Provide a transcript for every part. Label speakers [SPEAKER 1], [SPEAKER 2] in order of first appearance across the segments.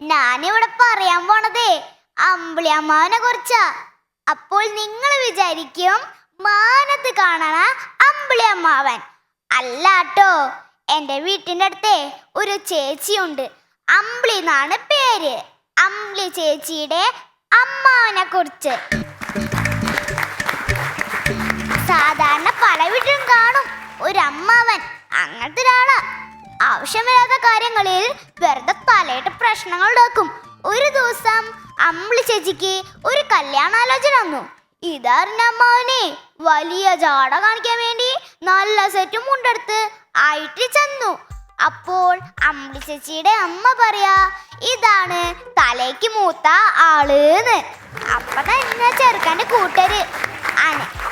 [SPEAKER 1] ഞാനിവിടെ പറയാൻ പോണതേ അമ്പിളി അമ്മാവനെ കുറിച്ചാ. അപ്പോൾ നിങ്ങൾ വിചാരിക്കും മാനത്ത് കാണണ അമ്പിളി അമ്മാവൻ. അല്ലാട്ടോ എന്റെ വീട്ടിന്റെ അടുത്തേ ഒരു ചേച്ചിയുണ്ട്. അമ്പിളി എന്നാണ് പേര്. അമ്പിളി ചേച്ചിയുടെ അമ്മാവനെ കുറിച്ച്. സാധാരണ പല വീട്ടിലും കാണും ഒരു അമ്മാവൻ. അങ്ങനത്തെ ഒരാളാ. ആവശ്യമില്ലാത്ത കാര്യങ്ങളിൽ വെറുതെ തലയിട്ട് പ്രശ്നങ്ങൾ ഉണ്ടാക്കും. ഒരു ദിവസം അമ്പിളി ചേച്ചിക്ക് ഒരു കല്യാണാലോചന വന്നു. ഇതറിഞ്ഞ വലിയ ജാട കാണിക്കാൻ വേണ്ടി നല്ല സെറ്റും മുണ്ടെടുത്ത് ആയിട്ട് ചെന്നു. അപ്പോൾ അമ്പിളി ചേച്ചിയുടെ അമ്മ പറയാ ഇതാണ് തലയ്ക്ക് മൂത്ത ആൾ അപ്പൊ തന്നെ ചെറുക്കന്റെ കൂട്ടര്.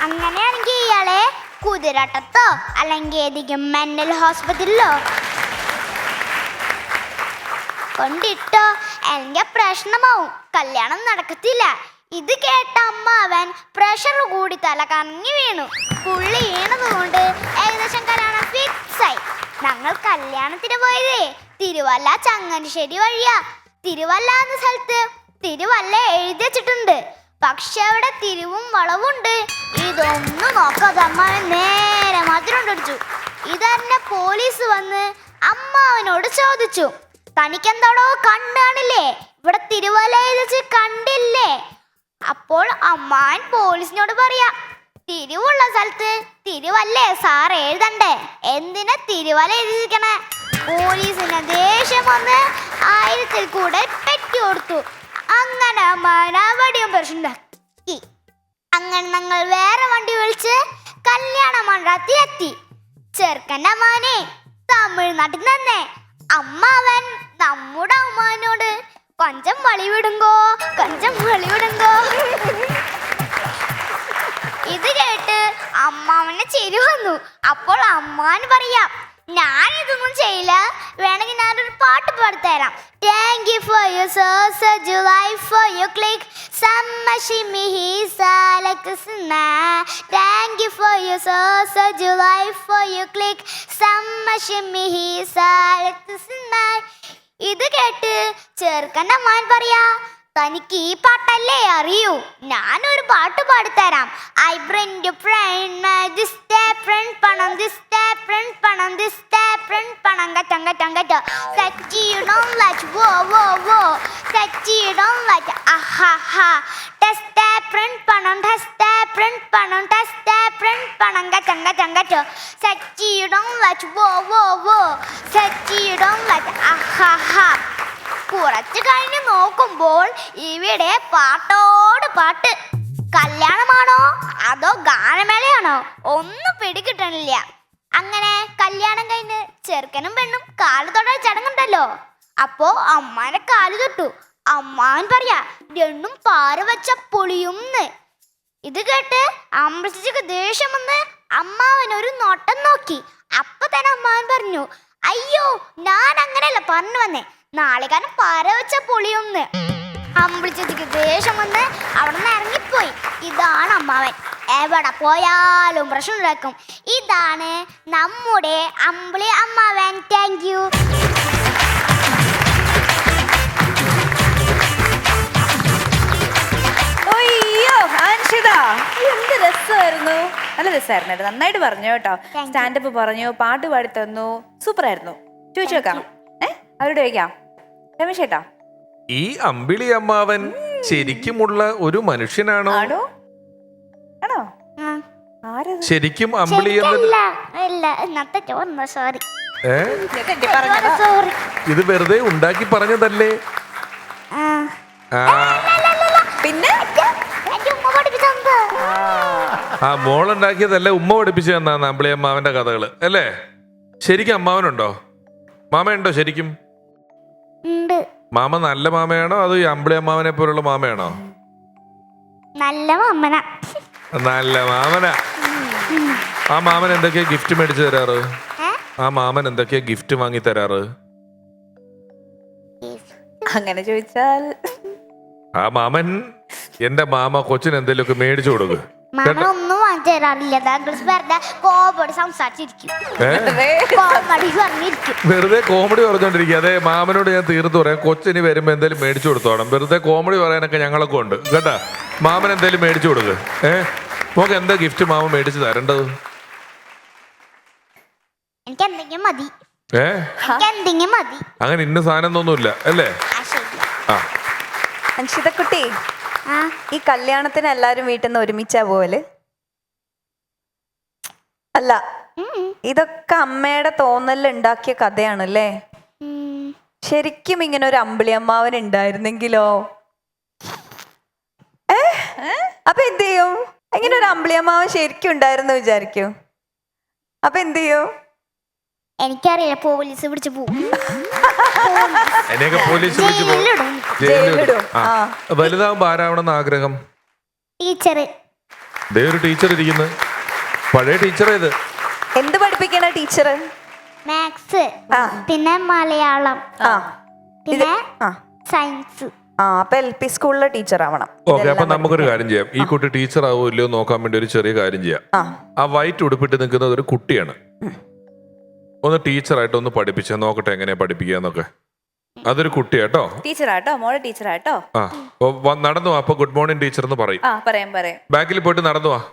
[SPEAKER 1] അങ്ങനെയാണെങ്കിൽ ഇയാളെ കുതിരട്ടത്തോ അല്ലെങ്കിൽ ഏതെങ്കിലും മെന്റൽ ഹോസ്പിറ്റലിലോ കൊണ്ടിട്ടോ അല്ലെങ്കിൽ പ്രശ്നമാവും. കല്യാണം നടക്കത്തില്ല. ഇത് കേട്ട അമ്മ അവൻ പ്രഷർ കൂടി തല കറങ്ങി വീണു. പുള്ളി വീണതുകൊണ്ട് ഏകദേശം കല്യാണം ഫിക്സ് ആയി. ഞങ്ങൾ കല്യാണത്തിന് പോയതേ തിരുവല്ല ചങ്ങനാശ്ശേരി വഴിയാ. തിരുവല്ല എന്ന സ്ഥലത്ത് തിരുവല്ല എഴുതി വെച്ചിട്ടുണ്ട്. പക്ഷെ അവിടെ തിരിവും വളവുണ്ട്. ഇതൊന്നും നോക്കാതെ അമ്മാവൻ നേരെ മധുരം കൊണ്ടടിച്ചു ഇതന്നെ പോലീസ് വന്ന് അമ്മാവനോട് ചോദിച്ചു. തനിക്കെന്താടോ കണ്ടാണില്ലേ ഇവിടെ തിരുവല്ല വെച്ച് കണ്ടില്ലേ? അപ്പോൾ അമ്മാൻ പോലീസിനോട് പറയാ തിരിവുള്ള സ്ഥലത്ത് തിരുവല്ലേ? സാർ എഴുതണ്ടേ? എന്തിനാ തിരുവല എഴുതിയിരിക്കണേ? പോലീസിന് ദേഷ്യം വന്ന് ആയിരത്തിൽ കൂടെ പെറ്റി കൊടുത്തു. അങ്ങനെ മനാവടിയും അവിടെയും പ്രശ്നമുണ്ടാക്കി. അങ്ങനെ ഞങ്ങൾ വേറെ വണ്ടി വിളിച്ച് കല്യാണ മണ്ഡലത്തിലെത്തി ചെറുക്കന്റെ അമ്മാനെ തമിഴ്നാട്ടിൽ തന്നെ അമ്മാവൻ നമ്മുടെ അമ്മാനോട് കൊഞ്ചം വളിവിടുങ്കോ? കൊഞ്ചം വളിവിടുങ്കോ? ഇത് കേട്ട് അമ്മാവന് ചിരി വന്നു. അപ്പോൾ അമ്മാൻ പറയാം ഞാൻ ഇതൊന്നും ചെയ്യില്ല. വേണമെങ്കിൽ ഞാനൊരു പാട്ട് പാടിത്തരാം. Thank you for you sauce July for you click thank you for you sauce July for you click ഇത് കേട്ട് ചെറുക്കന്റെ അമ്മാൻ പറയാ തനിക്ക് ഈ പാട്ടല്ലേ അറിയൂ? ഞാനൊരു പാട്ട് പാടിത്തരാം. ഐ ബ്രെൻഡ് ഫ്രണ്ട് ഫ്രണ്ട് പണം ദിസ് ഫ്രണ്ട് പണം this friend whoa whoa whoa front front friend പണം കറ്റം കറ്റം കറ്റ വോ വോ വോ. സച്ചിടം ലച്ച് അഹ കുറച്ച് കഴിഞ്ഞ് നോക്കുമ്പോൾ ഇവിടെ പാട്ടോട് പാട്ട്. കല്യാണമാണോ? അതോ ഗാനമേളയാണോ? ഒന്നും പിടികിട്ടണില്ല. അങ്ങനെ കല്യാണം കഴിഞ്ഞ് ചെറുക്കനും പെണ്ണും കാൽ തൊടാൻ ചടങ്ങുണ്ടല്ലോ. അപ്പോ അമ്മാനെ കാൽ തൊട്ടു. അമ്മാൻ പറയാ രണ്ടും പാറ വെച്ച പൊളിയുംന്ന്. ഇത് കേട്ട് അമൃതജിക്ക് ദേഷ്യം വന്ന് അമ്മാവൻ ഒരു നോട്ടം നോക്കി. അപ്പൊ തന്നെ അമ്മാവൻ പറഞ്ഞു അയ്യോ ഞാൻ അങ്ങനെയല്ല പറഞ്ഞു വന്നേ. നാളെ കാരണം പാര വെച്ച പൊളിയൊന്ന്. അമ്പിളിച്ചേച്ചിക്ക് ദേഷ്യം വന്ന് അവിടെ നിന്ന് ഇറങ്ങിപ്പോയി. ഇതാണ് അമ്മാവൻ. എവിടെ പോയാലും പ്രശ്നം ഉണ്ടാക്കും. ഇതാണ് നമ്മുടെ അമ്പിളി അമ്മാവൻ. താങ്ക് യു
[SPEAKER 2] നല്ല രസമായിരുന്നു കേട്ടോ. നന്നായിട്ട് പറഞ്ഞു കേട്ടോ. സ്റ്റാൻഡപ്പ് പറഞ്ഞു പാട്ട് പാടി തന്നു. സൂപ്പർ ആയിരുന്നു ചോദിച്ചു വെക്കാം ഏ? അവരോട് ചോദിക്കാം. രമേശ് ഏട്ടാ
[SPEAKER 3] ഈ അമ്പിളി അമ്മാവൻ ശരിക്കുമുള്ള ഒരു മനുഷ്യനാണോ?
[SPEAKER 2] ആണോ? ആണോ ആരത്?
[SPEAKER 3] ശരിക്കും അമ്പിളി എന്ന
[SPEAKER 1] അല്ല ഇല്ല ഇന്നത്തെ ചോർന്ന സോറി
[SPEAKER 3] ഏ?
[SPEAKER 2] പറഞ്ഞതാ.
[SPEAKER 1] സോറി
[SPEAKER 3] ഇത് വെറുതെ ഉണ്ടാക്കി പറഞ്ഞതല്ലേ?
[SPEAKER 1] ആ.
[SPEAKER 3] ആ മോളുണ്ടാക്കിയതല്ല ഉമ്മ പഠിപ്പിച്ചു തന്നാന്ന് അമ്പിളി അമ്മാവന്റെ കഥകൾ അല്ലേ? ശരിക്കും അമ്മാവനുണ്ടോ? മാമയുണ്ടോ ശരിക്കും?
[SPEAKER 1] ഉണ്ട്.
[SPEAKER 3] മാമ നല്ല മാമയാണോ അതോ ഈ അമ്പിളി അമ്മാവനെ പോലുള്ള മാമയാണോ?
[SPEAKER 1] നല്ല മാമന.
[SPEAKER 3] നല്ല മാമന. ആ മാമൻ എന്തൊക്കെയാ ഗിഫ്റ്റ് മേടിച്ചു തരാറ്? ആ മാമൻ എന്തൊക്കെയാ ഗിഫ്റ്റ് വാങ്ങി തരാറ്?
[SPEAKER 2] അങ്ങനെ ചോദിച്ചാൽ
[SPEAKER 3] ആ മാമൻ എന്റെ മാമ കൊച്ചിന് എന്തെങ്കിലുമൊക്കെ മേടിച്ചു കൊടുക്ക്.
[SPEAKER 1] മാമ ഒന്നും വാങ്ങി തരാറില്ല. അങ്കിൾസ് വെറുതെ കോമഡി സംസാരിച്ചിരിക്കും.
[SPEAKER 3] ഏ?
[SPEAKER 1] കോമഡി പറഞ്ഞിരിക്കും.
[SPEAKER 3] വെറുതെ കോമഡി പറഞ്ഞോണ്ടിരിക്കുക. അതെ മാമനോട് ഞാൻ തീർത്തു പറയാം. കൊച്ചിന് വരുമ്പോ എന്തെങ്കിലും മേടിച്ചു കൊടുത്തോണം വെറുതെ കോമഡി പറയാനൊക്കെ ഞങ്ങളൊക്കെ ഉണ്ട്. കേട്ടാ? മാമൻ എന്തെങ്കിലും മേടിച്ചു കൊടുക്ക്. ഏ? നോക്ക് എന്താ ഗിഫ്റ്റ് മാമ മേടിച്ചു തരേണ്ടത്?
[SPEAKER 1] എനിക്ക് എന്തെങ്കിലും മതി.
[SPEAKER 3] ഏ?
[SPEAKER 1] എനിക്ക് എന്തെങ്കിലും മതി.
[SPEAKER 3] അങ്ങനെ ഇന്ന സാധനം ഒന്നുമില്ല അല്ലേ?
[SPEAKER 1] ആ
[SPEAKER 2] ഈ കല്യാണത്തിന് എല്ലാരും വീട്ടിൽ നിന്ന് ഒരുമിച്ചാ പോവൽ? അല്ല ഇതൊക്കെ അമ്മയുടെ തോന്നലിൽ ഉണ്ടാക്കിയ കഥയാണല്ലേ? ശരിക്കും ഇങ്ങനെ ഒരു അമ്പിളിയമ്മാവൻ ഉണ്ടായിരുന്നെങ്കിലോ? ഏ? അപ്പൊ എന്ത് ചെയ്യും? ഇങ്ങനെ ഒരു അമ്പിളിയമ്മാവൻ ശരിക്കും ഉണ്ടായിരുന്നു വിചാരിക്കൂ. അപ്പൊ എന്ത് ചെയ്യും?
[SPEAKER 1] എനിക്കറിയില്ല പോലീസ് പിടിച്ച് പോകും
[SPEAKER 3] എന്നെയൊക്കെ പോലീസ് പോ-
[SPEAKER 1] ജയിലിലിടും.
[SPEAKER 3] ജയിലിലിടും
[SPEAKER 2] ജയിലിലിടും.
[SPEAKER 3] ആ.
[SPEAKER 2] ആ.
[SPEAKER 3] വലുതാവുമ്പോ ആരാവണമെന്ന് ആഗ്രഹം?
[SPEAKER 1] ടീച്ചർ
[SPEAKER 3] ദേ ഒരു ടീച്ചർ ഇരിക്കുന്നു. പഴയ ടീച്ചർ ഇത്.
[SPEAKER 2] എന്ത് പഠിപ്പിക്കണ ടീച്ചർ
[SPEAKER 1] മാത്സ്.
[SPEAKER 2] ആ.
[SPEAKER 1] പിന്നെ മലയാളം.
[SPEAKER 2] ആ.
[SPEAKER 1] പിന്നെ
[SPEAKER 2] ആ.
[SPEAKER 1] സയൻസ്.
[SPEAKER 2] ആ അപ്പൊ എൽ പി സ്കൂളിലെ ടീച്ചർ ആവണം
[SPEAKER 3] ഓക്കെ അപ്പൊ നമുക്കൊരു കാര്യം ചെയ്യാം. ഈ കുട്ടി ടീച്ചർ ആവോ ഇല്ലയോ നോക്കാൻ വേണ്ടി ഒരു ചെറിയ കാര്യം ചെയ്യാം.
[SPEAKER 2] ആ.
[SPEAKER 3] ആ വൈറ്റ് ഉടുപ്പിട്ട് നിൽക്കുന്നത് ഒരു കുട്ടിയാണ്. ഒന്ന് ടീച്ചറായിട്ട് ഒന്ന് പഠിപ്പിച്ച നോക്കട്ടെ എങ്ങനെയാ പഠിപ്പിക്കുക എന്നൊക്കെ. അതൊരു കുട്ടിയാട്ടോ?
[SPEAKER 2] ടീച്ചറാട്ടോ മോളെ ടീച്ചറാട്ടോ.
[SPEAKER 3] ആ വ- നടന്നു വാ അപ്പൊ ഗുഡ് മോർണിംഗ് ടീച്ചർ എന്ന് പറയും.
[SPEAKER 2] ആ പറയാം പറയാം.
[SPEAKER 3] ബാക്കിൽ പോയിട്ട് നടന്നു വാ.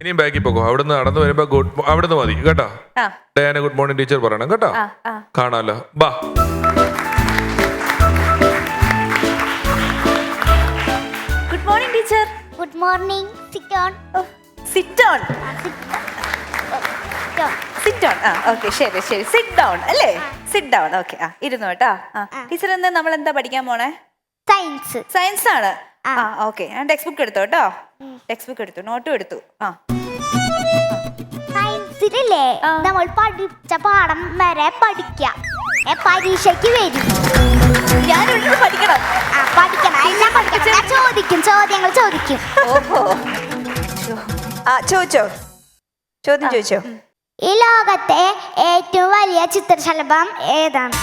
[SPEAKER 3] ഇനിയും ബാക്കിൽ പോകോ അവിടുന്ന് നടന്നു വരുമ്പോ ഗുഡ് അവിടുന്ന് മതി കേട്ടോ?
[SPEAKER 2] ആ.
[SPEAKER 3] ഡയാന ഗുഡ് മോർണിംഗ് ടീച്ചർ പറയണം കേട്ടോ?
[SPEAKER 2] ആ ആ.
[SPEAKER 3] കാണാലോ. ബാ.
[SPEAKER 2] Good morning teacher.
[SPEAKER 1] Good morning. Sit on
[SPEAKER 2] sit on sit on ആ ഓക്കെ ശരി ശരി. സിറ്റ് ഡൗൺ അല്ലേ? സിറ്റ് ഡൗൺ ഓക്കെ ആ ഇരുന്നു കേട്ടോ. ആ ടീച്ചർ ഇന്ന് നമ്മൾ എന്താ പഠിക്കാൻ പോണേ?
[SPEAKER 1] സയൻസ്
[SPEAKER 2] സയൻസ് ആണ്.
[SPEAKER 1] ആ.
[SPEAKER 2] ഓക്കെ ഞാൻ ടെക്സ്റ്റ് ബുക്ക് എടുത്തു കേട്ടോ. ടെക്സ്റ്റ് ബുക്ക് എടുത്തു നോട്ടും എടുത്തു. ആ.
[SPEAKER 1] സയൻസിലല്ലേ. നമ്മൾ പഠിച്ച പാഠം വരെ പഠിക്കാം. പരീക്ഷയ്ക്ക് വരും.
[SPEAKER 2] ഞാൻ പഠിക്കണം.
[SPEAKER 1] ആ പഠിക്കണം. എല്ലാം പഠിക്കണം. ഞാൻ ചോദിക്കും. ചോദ്യങ്ങൾ ചോദിക്കും.
[SPEAKER 2] ഓഹോ. ആ ചോദിച്ചോ? ചോദ്യം ചോദിച്ചോ?
[SPEAKER 1] ഈ ലോകത്തെ ഏറ്റവും വലിയ ചിത്രശലഭം ഏതാണ്?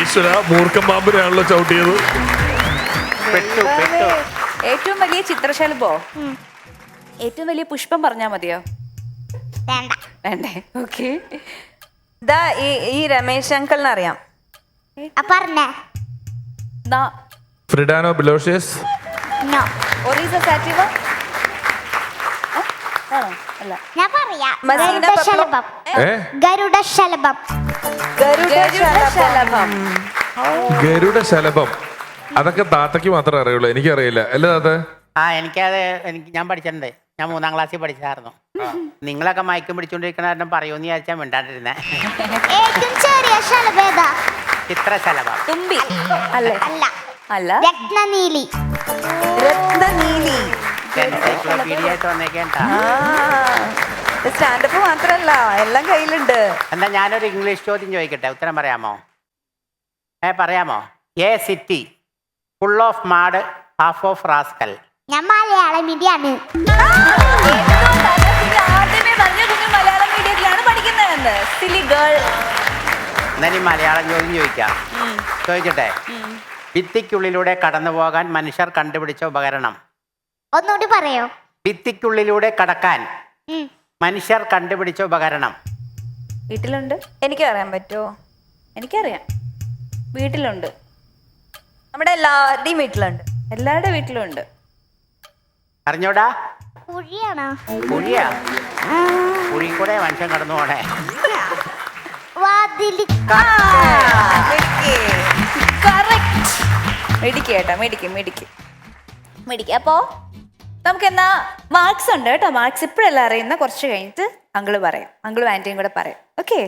[SPEAKER 3] ഈശ്വര മൂർഖം പാമ്പിനെയാണല്ലോ ചവിട്ടിയത്.
[SPEAKER 4] പെട്ടു പെട്ടു.
[SPEAKER 2] ഏറ്റവും വലിയ ചിത്രശലഭോ? ഏറ്റവും വലിയ പുഷ്പം പറഞ്ഞാ മതിയോ?
[SPEAKER 1] വേണ്ട.
[SPEAKER 2] വേണ്ടേ. ഓക്കെ. ദാ ഈ ഈ രമേശ് അങ്കിളിനെ അറിയാം.
[SPEAKER 1] ആ പറഞ്ഞേ.
[SPEAKER 3] ഫ്രിഡാനോ ബിലോഷ്യസ്?
[SPEAKER 1] നോ.
[SPEAKER 2] ഒറീസ സാറ്റീവ?
[SPEAKER 1] ഞാൻ പറയാം. ഗരുഡശലഭം
[SPEAKER 3] അതൊക്കെ താത്തക്ക് മാത്രമേ അറിയുള്ളൂ. എനിക്കറിയില്ല. അല്ലേ താത്ത?
[SPEAKER 4] ആ എനിക്കത് എനിക്ക് ഞാൻ പഠിച്ചിട്ടുണ്ട്. ഞാൻ മൂന്നാം ക്ലാസ്സിൽ പഠിച്ചായിരുന്നു നിങ്ങളൊക്കെ മയക്കം പിടിച്ചോണ്ടിരിക്കണ കാരണം പറയൂന്ന് വിചാരിച്ചാൽ മിണ്ടാണ്ടിരുന്നേ. ചിത്രശലഭം
[SPEAKER 2] തുമ്പി. അല്ലേ?
[SPEAKER 1] അല്ല.
[SPEAKER 2] അല്ല.
[SPEAKER 1] രത്നനീലി.
[SPEAKER 2] രത്നനീലി.
[SPEAKER 4] വന്നേക്കേണ്ട
[SPEAKER 2] സ്റ്റാൻഡപ്പ് മാത്രല്ല എല്ലാം കയ്യിലുണ്ട്.
[SPEAKER 4] എന്നാ ഞാനൊരു ഇംഗ്ലീഷ് ചോദ്യം ചോദിക്കട്ടെ? ഉത്തരം പറയാമോ? ഏ പറയാമോ? A city full of mad half of rascal
[SPEAKER 1] ഞാൻ മലയാളം മീഡിയാണ്.
[SPEAKER 4] എന്നാ ഇനി മലയാളം ചോദ്യം ചോദിക്കാം. ചോദിക്കട്ടെ? ഭിത്തിക്കുള്ളിലൂടെ കടന്നു പോകാൻ മനുഷ്യർ കണ്ടുപിടിച്ച ഉപകരണം.
[SPEAKER 1] ഒന്നുകൂടി പറയോ?
[SPEAKER 4] ഭിത്തിക്കുള്ളിലൂടെ കടക്കാൻ മനുഷ്യർ കണ്ടുപിടിച്ച ഉപകരണം.
[SPEAKER 2] വീട്ടിലുണ്ട്. എനിക്ക് പറയാൻ പറ്റുമോ എനിക്കറിയാം. വീട്ടിലുണ്ട്. നമ്മുടെ എല്ലാവരുടെയും വീട്ടിലുണ്ട്. എല്ലാവരുടെ വീട്ടിലുണ്ട്
[SPEAKER 4] അറിഞ്ഞോടാ?
[SPEAKER 1] കുഴിയാണോ?
[SPEAKER 4] കുഴിയാ?
[SPEAKER 1] ആ,
[SPEAKER 4] കുഴി കൂടെ മനുഷ്യൻ കടന്നു പോണേ.
[SPEAKER 2] മേടിക്കേട്ടാ മേടിക്കും മേടിക്കും. മേടിക്കും. അപ്പോ? നമുക്ക് എന്നാ മാർക്സ് ഉണ്ട് കേട്ടോ. മാർക്സ് ഇപ്പോഴല്ല അറിയുന്ന കുറച്ച് കഴിഞ്ഞിട്ട് അങ്കിൾ പറയും. അങ്കിളും ആന്റിയും കൂടെ പറയും. ഓക്കെ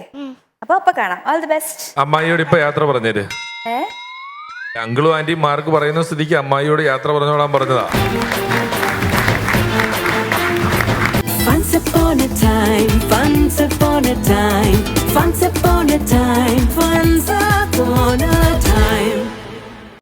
[SPEAKER 2] അപ്പൊ അപ്പൊ കാണാം. ഓൾ ദി ബെസ്റ്റ്
[SPEAKER 3] അമ്മായിയോട് ഇപ്പൊ യാത്ര പറഞ്ഞേര്.
[SPEAKER 2] ഏ?
[SPEAKER 3] അങ്കിളും ആന്റിയും മാർക്ക് പറയുന്ന സ്ഥിതിക്ക് അമ്മായിയോട് യാത്ര പറഞ്ഞോളാൻ പറഞ്ഞതാ.
[SPEAKER 5] Once upon a time, once upon a time, once upon a time, once